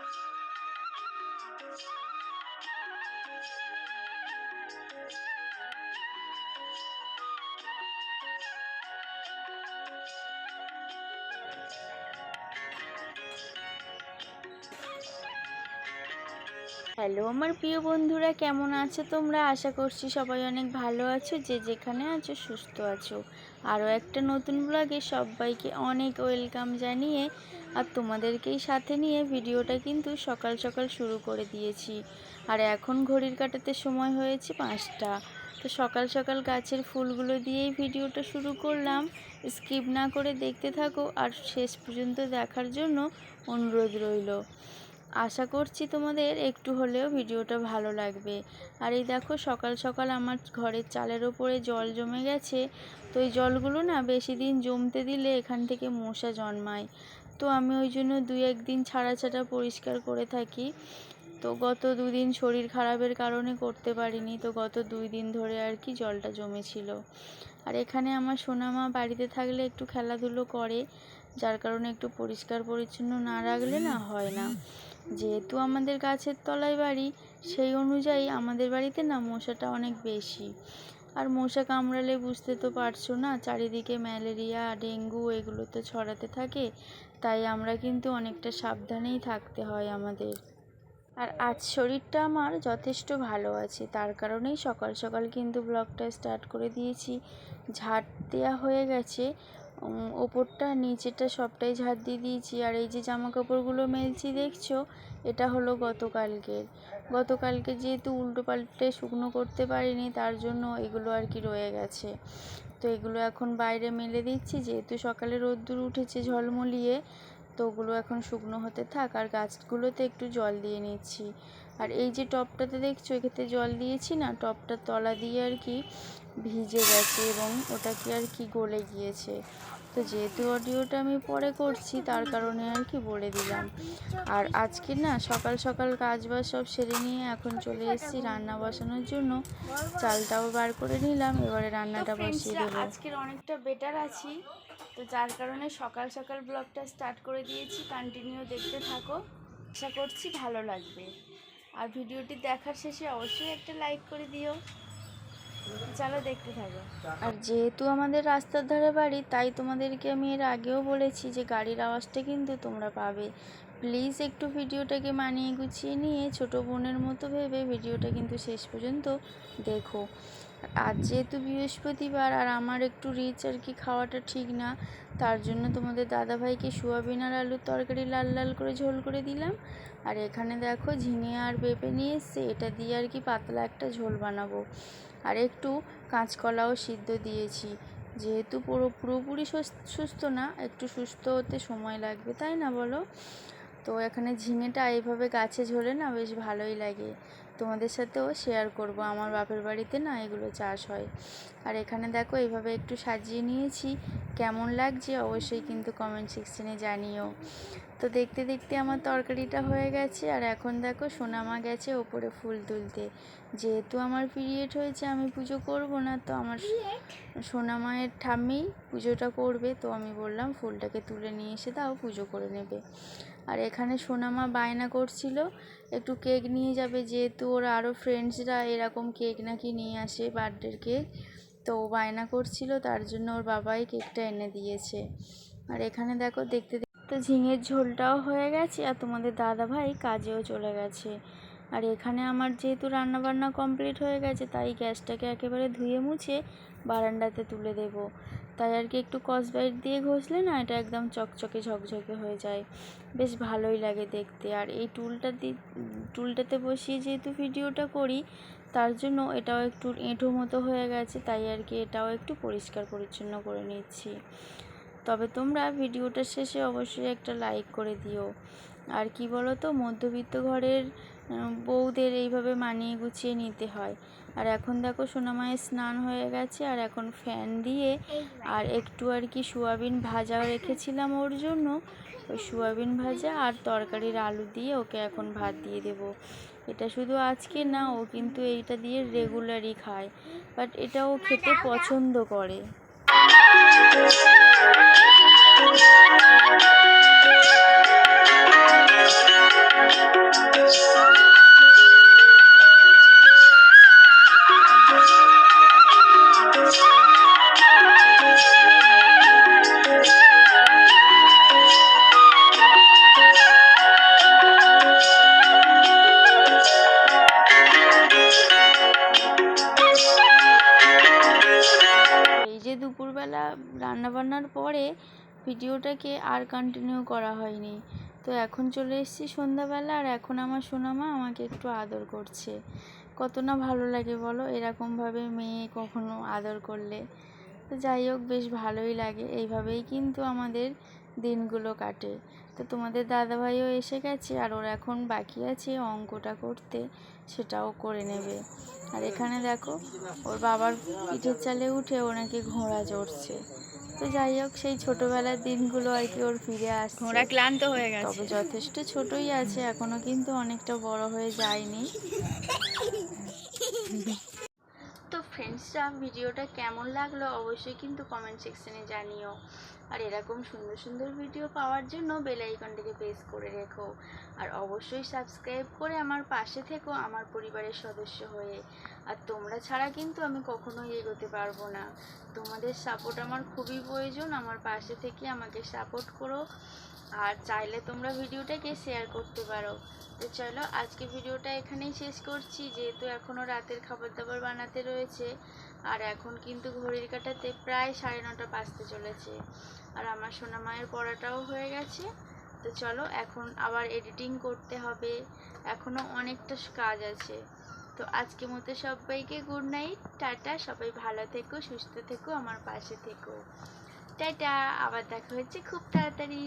Thank you. Hello আমার প্রিয় বন্ধুরা, কেমন আছো তোমরা? আশা করছি সবাই অনেক ভালো আছো, যে যেখানে আছো সুস্থ আছো। আরও একটা নতুন ব্লগে সবাইকে অনেক ওয়েলকাম জানিয়ে আর তোমাদেরকেই সাথে নিয়ে ভিডিওটা কিন্তু সকাল সকাল শুরু করে দিয়েছি। আর এখন ঘড়ির কাটাতে সময় হয়েছে পাঁচটা। তো সকাল সকাল গাছের ফুলগুলো দিয়েই ভিডিওটা শুরু করলাম। স্কিপ না করে দেখতে থাকো আর শেষ পর্যন্ত দেখার জন্য অনুরোধ রইল। আশা করছি তোমাদের একটু হলেও ভিডিওটা ভালো লাগবে। আর এই দেখো সকাল সকাল আমার ঘরের চালের ওপরে জল জমে গেছে। তো এই জলগুলো না বেশি দিন জমতে দিলে এখান থেকে মশা জন্মায়। তো আমি ওই জন্য দুই একদিন ছাড়া ছাড়া পরিষ্কার করে থাকি। তো গত দুদিন শরীর খারাপের কারণে করতে পারিনি। তো গত দুই দিন ধরে আর কি জলটা জমেছিল। আর এখানে আমার সোনামা বাড়িতে থাকলে একটু খেলাধুলো করে, যার কারণে একটু পরিষ্কার পরিচ্ছন্ন না রাখলে না হয় না। যেহেতু আমাদের গাছের তলায় বাড়ি, সেই অনুযায়ী আমাদের বাড়িতে না মশাটা অনেক বেশি। আর মশা কামড়ালে বুঝতে তো পারছ না, চারিদিকে ম্যালেরিয়া, ডেঙ্গু এগুলো তো ছড়াতে থাকে, তাই আমরা কিন্তু অনেকটা সাবধানেই থাকতে হয় আমাদের। আর আজ শরীরটা আমার যথেষ্ট ভালো আছে, তার কারণেই সকাল সকাল কিন্তু ব্লগটা স্টার্ট করে দিয়েছি। ঝাড় দেওয়া হয়ে গেছে ওপরটা নিচেটা সবটাই ঝাড় দিয়ে দিয়েছি। আর এই যে জামা কাপড়গুলো মেলছি, দেখছ? এটা হলো গতকালকের। গতকালকে যেহেতু উল্টো পাল্টে শুকনো করতে পারিনি, তার জন্য এগুলো আর কি রয়ে গেছে। তো এগুলো এখন বাইরে মেলে দিচ্ছি। যেহেতু সকালে রোদ্দুর উঠেছে ঝলমলিয়ে, তো ওগুলো এখন শুকনো হতে থাক। আর গাছগুলোতে একটু জল দিয়ে নিচ্ছি। আর এই যে টবটাতে দেখছ, এক্ষেত্রে জল দিয়েছি না টবটার তলা দিয়ে আর কি ভিজে গেছে এবং ওটা কি আর কি গলে গিয়েছে। তো যেহেতু অডিওটা আমি পরে করছি তার কারণে আর কি বলে দিলাম। আর আজকে না সকাল সকাল কাজ বাজ সব সেরে নিয়ে এখন চলে এসেছি রান্না বসানোর জন্য। চালটাও বার করে নিলাম এবারে রান্নাটা বসিয়ে দেবো। আজকের অনেকটা বেটার আছি। তো যার কারণে সকাল সকাল ব্লগটা স্টার্ট করে দিয়েছি কন্টিনিউ দেখতে থাকো। আশা করছি ভালো লাগবে। আর ভিডিওটি দেখার শেষে অবশ্যই একটা লাইক করে দিও। চলো দেখতে থাকো। আর যেহেতু আমাদের রাস্তার ধারে বাড়ি, তাই তোমাদেরকে আমি এর আগেও বলেছি যে গাড়ির আওয়াজটা কিন্তু তোমরা পাবে। প্লিজ একটু ভিডিওটাকে মানিয়ে গুছিয়ে নিয়ে ছোট বোনের মতো ভেবে ভিডিওটা কিন্তু শেষ পর্যন্ত দেখো। আজ যেহেতু বৃহস্পতিবার আর আমার একটু রিচ আর কি খাওয়াটা ঠিক না, তার জন্য তোমাদের দাদাভাইকে সোয়াবিন আর আলুর তরকারি লাল লাল করে ঝোল করে দিলাম। আর এখানে দেখো ঝিঙে আর পেঁপে নিয়ে এসছে, এটা দিয়ে আর কি পাতলা একটা ঝোল বানাবো। আর একটু কাঁচকলাও সিদ্ধ দিয়েছি। যেহেতু পুরো, পুরোপুরি সুস্থ না, একটু সুস্থ হতে সময় লাগবে, তাই না বলো? তো এখানে ঝিঙেটা এইভাবে গাছে ঝরে না বেশ ভালোই লাগে। তোমাদের সাথেও শেয়ার করব। আমার বাপের বাড়িতে না এগুলো চাষ হয়। আর এখানে দেখো এইভাবে একটু সাজিয়ে নিয়েছি। কেমন লাগছে অবশ্যই কিন্তু কমেন্ট সেকশনে জানিও। তো দেখতে দেখতে আমার তরকারিটা হয়ে গেছে আর এখন দেখো সোনামা গেছে ওপরে ফুল তুলতে। যেহেতু আমার পিরিয়ড হয়েছে আমি পুজো করব না তো আমার সোনামায়ের ঠাম্মি পুজোটা করবে তো আমি বললাম ফুলটাকে তুলে নিয়ে এসে দাও পুজো করে নেবে। আর এখানে সোনামা বায়না করছিল একটু কেক নিয়ে যাবে যেহেতু ওর আরও ফ্রেন্ডসরা এরকম কেক নাকি নিয়ে আসে বার্থডের কেক। তো ও বায়না করছিল, তার জন্য ওর বাবাই কেকটা এনে দিয়েছে। আর এখানে দেখো, দেখতে দেখতে ঝিঙের ঝোলটাও হয়ে গেছে আর তোমাদের দাদা ভাই কাজেও চলে গেছে। আর এখানে আমার যেহেতু রান্নাবান্না কমপ্লিট হয়ে গেছে, তাই গ্যাসটাকে একেবারে ধুয়ে মুছে বারান্দাতে তুলে দেব। তাই আর কি একটু কসবাইট দিয়ে ঘষলে না এটা একদম চকচকে, ঝকঝকে হয়ে যায়। বেশ ভালোই লাগে দেখতে। আর এই টুলটা দি, টুলটাতে বসিয়ে যেহেতু ভিডিওটা করি, তার জন্য এটাও একটু এঁঠো মতো হয়ে গেছে, তাই আর কি এটাও একটু পরিষ্কার পরিচ্ছন্ন করে নিচ্ছি। তবে তোমরা ভিডিওটার শেষে অবশ্যই একটা লাইক করে দিও। আর কি বলো তো মধ্যবিত্ত ঘরের বউদের এইভাবে মানিয়ে গুছিয়ে নিতে হয়। আর এখন দেখো সোনামায়ের স্নান হয়ে গেছে, আর এখন ফ্যান দিয়ে আর একটু আর কি সোয়াবিন ভাজা রেখেছিলাম ওর জন্য। ওই সোয়াবিন ভাজা আর তরকারির আলু দিয়ে ওকে এখন ভাত দিয়ে দেবো। এটা শুধু আজকে না, ও কিন্তু এইটা দিয়ে রেগুলারই খায়। বাট এটা ও খেতে পছন্দ করে। ভিডিওটাকে আর কন্টিনিউ করা হয়নি। তো এখন চলে এসেছি সন্ধ্যাবেলা আর এখন আমার সোনামা আমাকে একটু আদর করছে। কত না ভালো লাগে বলো, এরকমভাবে মেয়ে কখনো আদর করলে। তো যাই হোক বেশ ভালোই লাগে। এইভাবেই কিন্তু আমাদের দিনগুলো কাটে। তো তোমাদের দাদাভাইও এসে গেছে আর ওর এখন বাকি আছে অঙ্কটা করতে সেটাও করে নেবে। আর এখানে দেখো ওর বাবার পিঠের চালে উঠে ওনাকে ঘোড়া চড়ছে। তো যাই হোক সেই ছোটবেলার দিনগুলো আর কি ওর ফিরে আসছে। ঘোড়া ক্লান্ত হয়ে গেছে। তবে যথেষ্ট ছোটই আছে এখনও কিন্তু অনেকটা বড় হয়ে যায়নি তো ফ্রেন্ডসরা ভিডিওটা কেমন লাগল অবশ্যই কিন্তু কমেন্ট সেকশনে জানিও। আর এরকম সুন্দর সুন্দর ভিডিও পাওয়ার জন্য বেল আইকনটিকে প্রেস করে রেখো। আর অবশ্যই সাবস্ক্রাইব করে আমার পাশে থেকো, আমার পরিবারের সদস্য হয়ে। আর তোমরা ছাড়া কিন্তু আমি কখনোই এগোতে পারব না। তোমাদের সাপোর্ট আমার খুবই প্রয়োজন। আমার পাশে থেকে আমাকে সাপোর্ট করো। আর চাইলে তোমরা ভিডিওটাকে শেয়ার করতে পারো। তো চলো, আজকে ভিডিওটা এখানেই শেষ করছি। যেহেতু এখনও রাতের খাবার দাবার বানাতে রয়েছে, আর এখন কিন্তু ঘড়ির কাটাতে প্রায় সাড়ে নটা বাজতে চলেছে। আর আমার সোনা মায়ের পড়াটাও হয়ে গেছে। তো চলো, এখন আবার এডিটিং করতে হবে। এখনও অনেকটা কাজ আছে। তো আজকের মতো সবাইকে গুড নাইট টাটা, সবাই ভালো থেকো, সুস্থ থেকো, আমার পাশে থেকো। টাটা, আবার দেখা হচ্ছে খুব তাড়াতাড়ি।